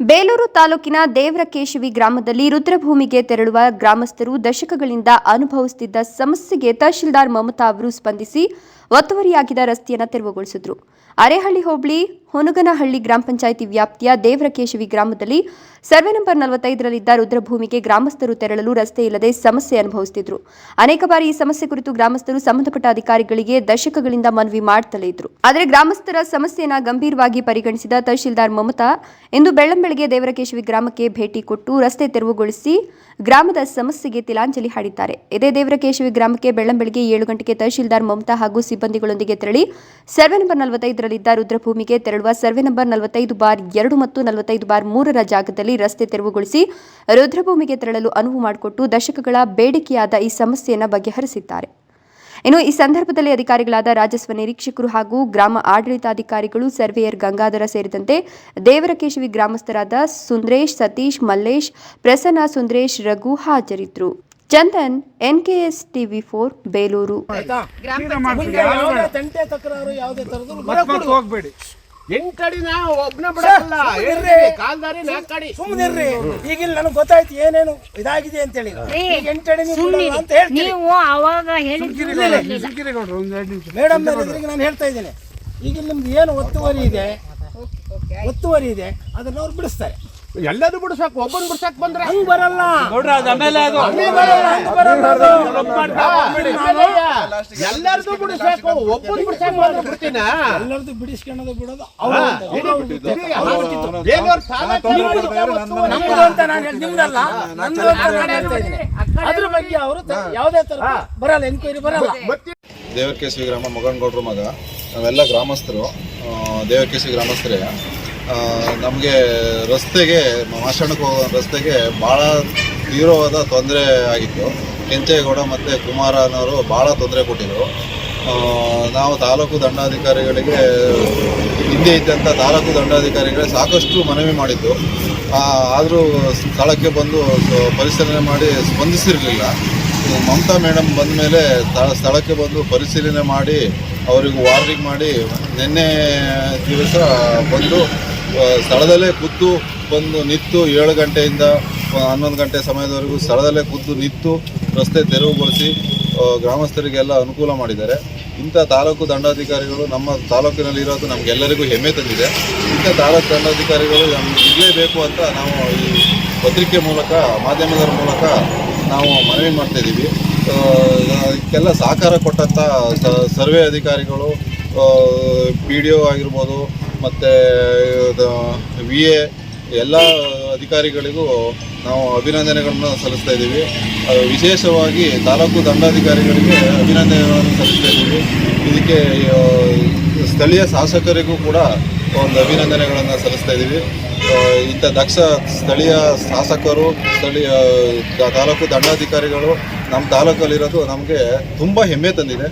ಬೇಲೂರು ತಾಲೂಕಿನ ದೇವರಕೇಶವಿ ಗ್ರಾಮದಲ್ಲಿ ರುದ್ರಭೂಮಿಗೆ ತೆರಳುವ ಗ್ರಾಮಸ್ಥರು ದಶಕಗಳಿಂದ ಅನುಭವಿಸುತ್ತಿದ್ದ ಸಮಸ್ಯೆಗೆ ತಹಶೀಲ್ದಾರ್ ಮಮತಾ ಅವರು ಸ್ಪಂದಿಸಿ ಒತ್ತುವರಿಯಾಗಿದ್ದ ರಸ್ತೆಯನ್ನು ತೆರವುಗೊಳಿಸಿದ್ರು. ಅರೇಹಳ್ಳಿ ಹೋಬಳಿ ಹೊನಗನಹಳ್ಳಿ ಗ್ರಾಮ ಪಂಚಾಯಿತಿ ವ್ಯಾಪ್ತಿಯ ದೇವರಕೇಶವಿ ಗ್ರಾಮದಲ್ಲಿ ಸರ್ವೆ ನಂಬರ್ ನಲವತ್ತೈದರಲ್ಲಿದ್ದ ರುದ್ರಭೂಮಿಗೆ ಗ್ರಾಮಸ್ಥರು ತೆರಳಲು ರಸ್ತೆ ಇಲ್ಲದೆ ಸಮಸ್ಯೆ ಅನುಭವಿಸುತ್ತಿದ್ದರು ಅನೇಕ ಬಾರಿ ಈ ಸಮಸ್ಯೆ ಕುರಿತು ಗ್ರಾಮಸ್ಥರು ಸಂಬಂಧಪಟ್ಟ ಅಧಿಕಾರಿಗಳಿಗೆ ದಶಕಗಳಿಂದ ಮನವಿ ಮಾಡುತ್ತಲೇ ಇದ್ರು. ಆದರೆ ಗ್ರಾಮಸ್ಥರ ಸಮಸ್ಯೆಯನ್ನು ಗಂಭೀರವಾಗಿ ಪರಿಗಣಿಸಿದ ತಹಶೀಲ್ದಾರ್ ಮಮತಾ, ಇಂದು ಬೆಳ್ಳಂಬೆಳಗ್ಗೆ ದೇವರಕೇಶವಿ ಗ್ರಾಮಕ್ಕೆ ಭೇಟಿ ಕೊಟ್ಟು ರಸ್ತೆ ತೆರವುಗೊಳಿಸಿ ಗ್ರಾಮದ ಸಮಸ್ಯೆಗೆ ತಿಲಾಂಜಲಿ ಹಾಡಿದ್ದಾರೆ. ಇದೇ ದೇವರಕೇಶವಿ ಗ್ರಾಮಕ್ಕೆ ಬೆಳ್ಳಂಬೆಳಗ್ಗೆ ಏಳು ಗಂಟೆಗೆ ತಹಶೀಲ್ದಾರ್ ಮಮತಾ ಹಾಗೂ ಸಿಬ್ಬಂದಿಗಳೊಂದಿಗೆ ತೆರಳಿ ಸರ್ವೆ ನಂಬರ್ ನಲವತ್ತೈದರಲ್ಲಿದ್ದ ರುದ್ರಭೂಮಿಗೆ ತೆರಳುವ ಸರ್ವೆ ನಂಬರ್ ನಲವತ್ತೈದು ಬಾರ್ ಎರಡು ಮತ್ತು ನಲವತ್ತೈದು ಬಾರ್ ಮೂರರ ಜಾಗದಲ್ಲಿ ರಸ್ತೆ ತೆರವುಗೊಳಿಸಿ ರುದ್ರಭೂಮಿಗೆ ತೆರಳಲು ಅನುವು ಮಾಡಿಕೊಟ್ಟು ದಶಕಗಳ ಬೇಡಿಕೆಯಾದ ಈ ಸಮಸ್ಯೆಯನ್ನು ಬಗೆಹರಿಸಿದ್ದಾರೆ. ಇನ್ನು ಈ ಸಂದರ್ಭದಲ್ಲಿ ಅಧಿಕಾರಿಗಳಾದ ರಾಜಸ್ವ ನಿರೀಕ್ಷಕರು ಹಾಗೂ ಗ್ರಾಮ ಆಡಳಿತಾಧಿಕಾರಿಗಳು, ಸರ್ವೇಯರ್ ಗಂಗಾಧರ ಸೇರಿದಂತೆ ದೇವರಕೇಶವಿ ಗ್ರಾಮಸ್ಥರಾದ ಸುಂದ್ರೇಶ್, ಸತೀಶ್, ಮಲ್ಲೇಶ್, ಪ್ರಸನ್ನ ಸುಂದ್ರೇಶ್, ರಘು ಹಾಜರಿದ್ದರು. Chandan S TV four Belur. ತಂಟೆ ತಕರಾರು ಯಾವುದೇ ತರದ್ದು ಮತ್ತ್ ಹೋಗ್ಬೇಡಿ. ಎಂಟಡಿ ನಾ ಒಬ್ನ ಬಿಡಲ್ಲ ಇರ್ರಿ ಕಾಲ್ದಾರಿ ನಾಲ್ಕಡಿ. ಸುಮ್ಮನಿರ್ರಿ ಈಗ ಇಲ್ಲಿ ನನಗೆ ಗೊತ್ತಾಯ್ತು ಏನೇನು ಇದಾಗಿದೆ ಅಂತ ಹೇಳಿ ಎಂಟಡಿ ಅಂತ ಹೇಳ್ತೀನಿ. ನೀವು ಅವಾಗ ಮೇಡಮ್ ಎದುರಿಗೆ ನಾನು ಹೇಳ್ತಾ ಇದ್ದೇನೆ. ಈಗ ಇಲ್ಲಿ ನಿಮ್ದು ಏನು ಒತ್ತುವರಿ ಇದೆ ಒತ್ತುವರಿ ಇದೆ ಅದನ್ನ ಅವ್ರು ಬಿಡಿಸ್ತಾರೆ. ಎಲ್ಲರೂ ಬಿಡ್ಸಕ್ ಒಬ್ಬನ್ ಬಿಡ್ಸಕ್ ಬಂದ್ರೆ. ಹಂಗ್ ಬರಲ್ಲ. ಹಂಗೆ ಬರಲ್ಲ ಅದು. ಎಲ್ಲರದು ಬಿಡಿಸ್ಬೇಕು ಒಬ್ಬನ್ ಬಿಡ್ಸಕ್ ಬಂದ್ರೆ ಬಿಡ್ತೀನ? ಎಲ್ಲರದು ಬಿಡಿಸ್ಕೊಳ್ಳೋದು ಬಿಡೋದು. ಅವ್ರು ಬೇಲೂರು ತಾಲೂಕು ನಮ್ದು ಅಂತ ನಾನು ಹೇಳಿ ನಿಮ್ದಲ್ಲ? ನಂದು ಅಂತ ನಾನು ಹೇಳ್ತಾ ಇದ್ದೀನಿ ಅದ್ರ ಬಗ್ಗೆ ಅವರು ಯಾವ್ದೇ ತರ ಬರಲ್ಲ ಎನ್ಕ್ವೈರಿ ಬರಲ್ಲ. ದೇವರಕೇಶ್ವಿ ಗ್ರಾಮ ಮಗನಗೌಡ್ರ ಮಗ. ನಾವೆಲ್ಲ ಗ್ರಾಮಸ್ಥರು. ದೇವರಕೇಶ್ವಿ ಗ್ರಾಮಸ್ಥರೇ. ನಮಗೆ ರಸ್ತೆಗೆ ಮಾಷಣಕ್ಕೆ ಹೋಗೋ ರಸ್ತೆಗೆ ಭಾಳ ತೀವ್ರವಾದ ತೊಂದರೆ ಆಗಿತ್ತು. ಕೆಂಚೇಗೌಡ ಮತ್ತು ಕುಮಾರ ಅನ್ನೋರು ಭಾಳ ತೊಂದರೆ ಕೊಟ್ಟಿದ್ರು. ಆ, ನಾವು ತಾಲೂಕು ದಂಡಾಧಿಕಾರಿಗಳಿಗೆ ಹಿಂದೆ ಇದ್ದಂಥ ತಾಲೂಕು ದಂಡಾಧಿಕಾರಿಗಳೇ ಸಾಕಷ್ಟು ಮನವಿ ಮಾಡಿದ್ದು. ಆದರೂ ಸ್ಥಳಕ್ಕೆ ಬಂದು ಪರಿಶೀಲನೆ ಮಾಡಿ ಸ್ಪಂದಿಸಿರಲಿಲ್ಲ. ಮಮತಾ ಮೇಡಮ್ ಬಂದ ಮೇಲೆ ಸ್ಥಳಕ್ಕೆ ಬಂದು ಪರಿಶೀಲನೆ ಮಾಡಿ ಅವರಿಗೆ ವಾರ್ನಿಂಗ್ ಮಾಡಿ ನಿನ್ನೆ ದಿವಸ ಬಂದು ಸ್ಥಳದಲ್ಲೇ ಕುದ್ದು ಬಂದು ನಿಂತು ಏಳು ಗಂಟೆಯಿಂದ ಹನ್ನೊಂದು ಗಂಟೆ ಸಮಯದವರೆಗೂ ಸ್ಥಳದಲ್ಲೇ ಕುದ್ದು ನಿಂತು ರಸ್ತೆ ತೆರವುಗೊಳಿಸಿ ಗ್ರಾಮಸ್ಥರಿಗೆಲ್ಲ ಅನುಕೂಲ ಮಾಡಿದ್ದಾರೆ. ಇಂಥ ತಾಲೂಕು ದಂಡಾಧಿಕಾರಿಗಳು ನಮ್ಮ ತಾಲೂಕಿನಲ್ಲಿ ಇರೋದು ನಮಗೆಲ್ಲರಿಗೂ ಹೆಮ್ಮೆ ತಂದಿದೆ. ಇಂಥ ತಾಲೂಕು ದಂಡಾಧಿಕಾರಿಗಳು ನಮ್ಗೆ ಇರಲೇಬೇಕು ಅಂತ ನಾವು ಈ ಪತ್ರಿಕೆ ಮೂಲಕ ಮಾಧ್ಯಮದ ಮೂಲಕ ನಾವು ಮನವಿ ಮಾಡ್ತಾ ಇದ್ದೀವಿ. ಆ, ಇದಕ್ಕೆಲ್ಲ ಸಹಕಾರ ಕೊಟ್ಟಂಥ ಸರ್ವೆ ಅಧಿಕಾರಿಗಳು ಪಿ ಡಿ ಒ ಆಗಿರ್ಬೋದು, ಮತ್ತು ವಿ ಎ ಎಲ್ಲ ಅಧಿಕಾರಿಗಳಿಗೂ ನಾವು ಅಭಿನಂದನೆಗಳನ್ನು ಸಲ್ಲಿಸ್ತಾ ಇದ್ದೀವಿ. ವಿಶೇಷವಾಗಿ ತಾಲೂಕು ದಂಡಾಧಿಕಾರಿಗಳಿಗೆ ಅಭಿನಂದನೆಗಳನ್ನು ಸಲ್ಲಿಸ್ತಾ ಇದ್ದೀವಿ. ಇದಕ್ಕೆ ಸ್ಥಳೀಯ ಶಾಸಕರಿಗೂ ಕೂಡ ಒಂದು ಅಭಿನಂದನೆಗಳನ್ನು ಸಲ್ಲಿಸ್ತಾ ಇದ್ದೀವಿ. ಇಂಥ ದಕ್ಷ ಸ್ಥಳೀಯ ಶಾಸಕರು, ಸ್ಥಳೀಯ ತಾಲೂಕು ದಂಡಾಧಿಕಾರಿಗಳು ನಮ್ಮ ತಾಲೂಕಲ್ಲಿರೋದು ನಮಗೆ ತುಂಬ ಹೆಮ್ಮೆ ತಂದಿದೆ.